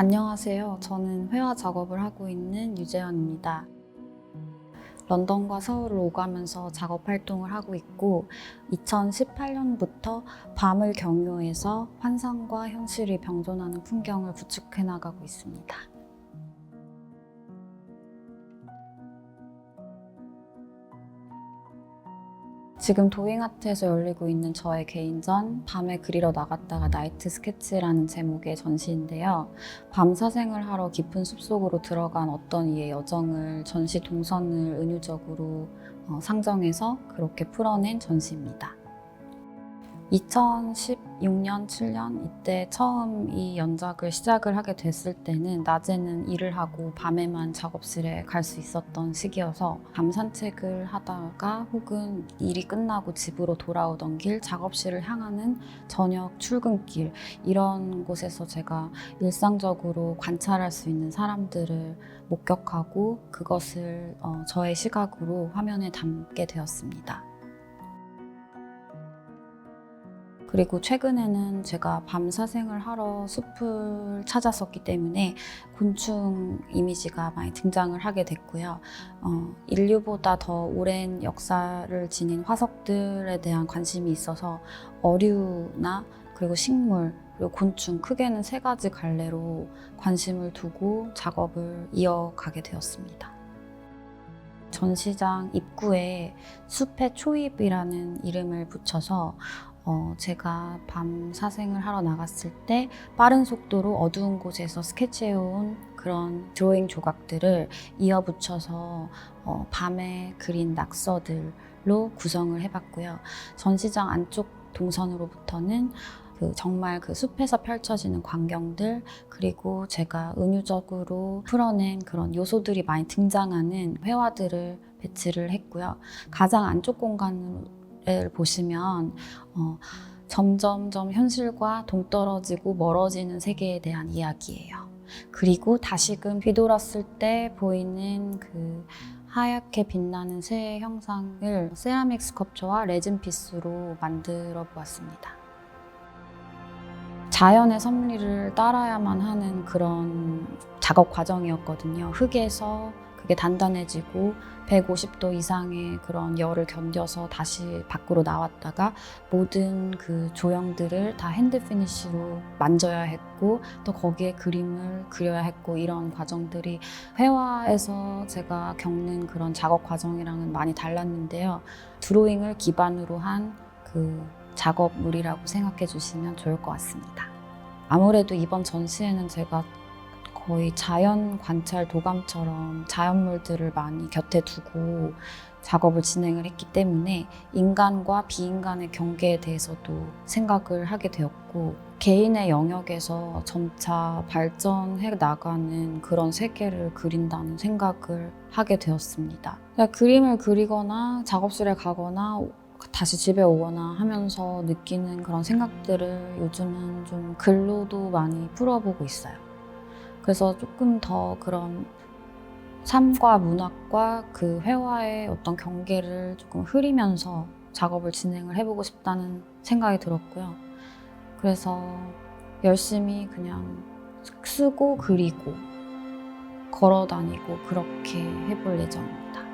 안녕하세요. 저는 회화 작업을 하고 있는 유재현입니다. 런던과 서울을 오가면서 작업 활동을 하고 있고 2018년부터 밤을 경유해서 환상과 현실이 병존하는 풍경을 구축해 나가고 있습니다. 지금 도잉아트에서 열리고 있는 저의 개인전 밤에 그리러 나갔다가 나이트 스케치라는 제목의 전시인데요. 밤 사생을 하러 깊은 숲속으로 들어간 어떤 이의 여정을 전시 동선을 은유적으로 어, 상정해서 그렇게 풀어낸 전시입니다. 2016년, 7년 이때 처음 이 연작을 시작을 하게 됐을 때는 낮에는 일을 하고 밤에만 작업실에 갈 수 있었던 시기여서 밤 산책을 하다가 혹은 일이 끝나고 집으로 돌아오던 길, 작업실을 향하는 저녁 출근길 이런 곳에서 제가 일상적으로 관찰할 수 있는 사람들을 목격하고 그것을 어, 저의 시각으로 화면에 담게 되었습니다. 그리고 최근에는 제가 밤 사생을 하러 숲을 찾았었기 때문에 곤충 이미지가 많이 등장을 하게 됐고요. 어, 인류보다 더 오랜 역사를 지닌 화석들에 대한 관심이 있어서 어류나 그리고 식물 그리고 곤충 크게는 세 가지 갈래로 관심을 두고 작업을 이어가게 되었습니다. 전시장 입구에 숲의 초입이라는 이름을 붙여서 어, 제가 밤 사생을 하러 나갔을 때 빠른 속도로 어두운 곳에서 스케치해온 그런 드로잉 조각들을 이어 붙여서 어, 밤에 그린 낙서들로 구성을 해봤고요. 전시장 안쪽 동선으로부터는 그 정말 그 숲에서 펼쳐지는 광경들 그리고 제가 은유적으로 풀어낸 그런 요소들이 많이 등장하는 회화들을 배치를 했고요. 가장 안쪽 공간 을 보시면 어, 점점점 현실과 동떨어지고 멀어지는 세계에 대한 이야기예요. 그리고 다시금 뒤돌았을 때 보이는 그 하얗게 빛나는 새의 형상을 세라믹 스컵처와 레진 피스로 만들어 보았습니다. 자연의 섭리를 따라야만 하는 그런 작업 과정이었거든요. 흙에서 그게 단단해지고 150도 이상의 그런 열을 견뎌서 다시 밖으로 나왔다가 모든 그 조형들을 다 핸드 피니쉬로 만져야 했고 또 거기에 그림을 그려야 했고 이런 과정들이 회화에서 제가 겪는 그런 작업 과정이랑은 많이 달랐는데요. 드로잉을 기반으로 한 그 작업물이라고 생각해 주시면 좋을 것 같습니다. 아무래도 이번 전시회는 제가 거의 자연 관찰 도감처럼 자연물들을 많이 곁에 두고 작업을 진행을 했기 때문에 인간과 비인간의 경계에 대해서도 생각을 하게 되었고 개인의 영역에서 점차 발전해 나가는 그런 세계를 그린다는 생각을 하게 되었습니다. 그러니까 그림을 그리거나 작업실에 가거나 다시 집에 오거나 하면서 느끼는 그런 생각들을 요즘은 좀 글로도 많이 풀어보고 있어요. 그래서 조금 더 그런 삶과 문학과 그 회화의 어떤 경계를 조금 흐리면서 작업을 진행을 해보고 싶다는 생각이 들었고요. 그래서 열심히 그냥 쓰고 그리고 걸어 다니고 그렇게 해볼 예정입니다.